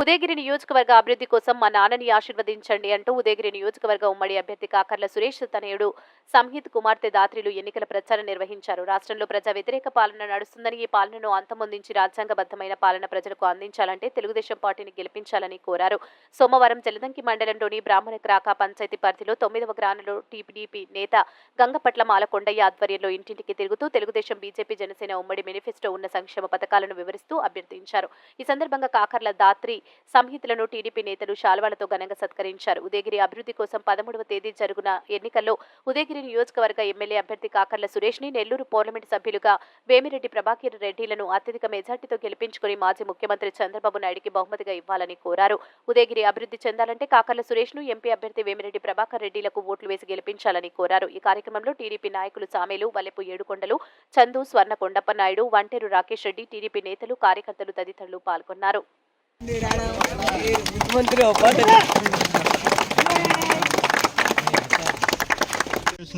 ఉదయగిరి నియోజకవర్గ అభివృద్ధి కోసం మా నాన్నని ఆశీర్వదించండి అంటూ ఉదయగిరి నియోజకవర్గ ఉమ్మడి అభ్యర్థి కాకర్ల సురేష్ తనయుడు సంహిత్ కుమార్తె దాత్రిలు ఎన్నికల ప్రచారం నిర్వహించారు. రాష్ట్రంలో ప్రజా వ్యతిరేక పాలన నడుస్తుందని ఈ పాలనను అంతమొందించి రాజ్యాంగబద్ధమైన పాలన ప్రజలకు అందించాలంటే తెలుగుదేశం పార్టీని గెలిపించాలని కోరారు. సోమవారం జలదంకి మండలంలోని బ్రాహ్మణ క్రాకా పంచాయతీ పరిధిలో తొమ్మిదవ గ్రామంలో టీపీడీపీ నేత గంగపట్ల మాలకొండయ్య ఆధ్వర్యంలో ఇంటింటికి తిరుగుతూ తెలుగుదేశం బీజేపీ జనసేన ఉమ్మడి మేనిఫెస్టో ఉన్న సంక్షేమ పథకాలను వివరిస్తూ అభ్యర్థించారు. ఈ సందర్భంగా కాకర్ల దాత్రి సంహితలను టీడీపీ నేతలు శాల్వాలతో ఘనంగా సత్కరించారు. ఉదయగిరి అభివృద్ధి కోసం పదమూడవ తేదీ జరుగున ఎన్నికల్లో ఉదయగిరి నియోజకవర్గ ఎమ్మెల్యే అభ్యర్థి కాకర్ల సురేష్ని నెల్లూరు పార్లమెంట్ సభ్యులుగా వేమిరెడ్డి ప్రభాకర్ రెడ్డిలను అత్యధిక మెజార్టీతో గెలిపించుకుని మాజీ ముఖ్యమంత్రి చంద్రబాబు నాయుడికి బహుమతిగా ఇవ్వాలని కోరారు. ఉదయగిరి అభివృద్ధి చెందాలంటే కాకర్ల సురేష్ను ఎంపీ అభ్యర్థి వేమిరెడ్డి ప్రభాకర్ రెడ్డిలకు ఓట్లు వేసి గెలిపించాలని కోరారు. ఈ కార్యక్రమంలో టీడీపీ నాయకులు సామేలు వల్లెపు ఏడుకొండలు చందు స్వర్ణ కొండప్ప నాయుడు వంటేరు రాకేష్ రెడ్డి టీడీపీ నేతలు కార్యకర్తలు తదితరులు పాల్గొన్నారు.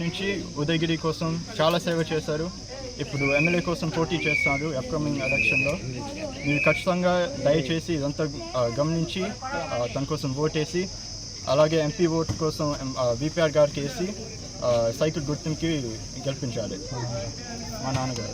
నుంచి ఉదయగిరి కోసం చాలా సేవ చేశారు. ఇప్పుడు ఎమ్మెల్యే కోసం పోటీ చేస్తున్నారు అప్కమింగ్ ఎలక్షన్లో మీరు ఖచ్చితంగా దయచేసి ఇదంతా గమనించి తన కోసం ఓటేసి అలాగే ఎంపీ ఓట్ కోసం విపిఆర్ గారికి వేసి సైకిల్ గుర్తింకి గెలిపించాలి. మా నాన్నగారు.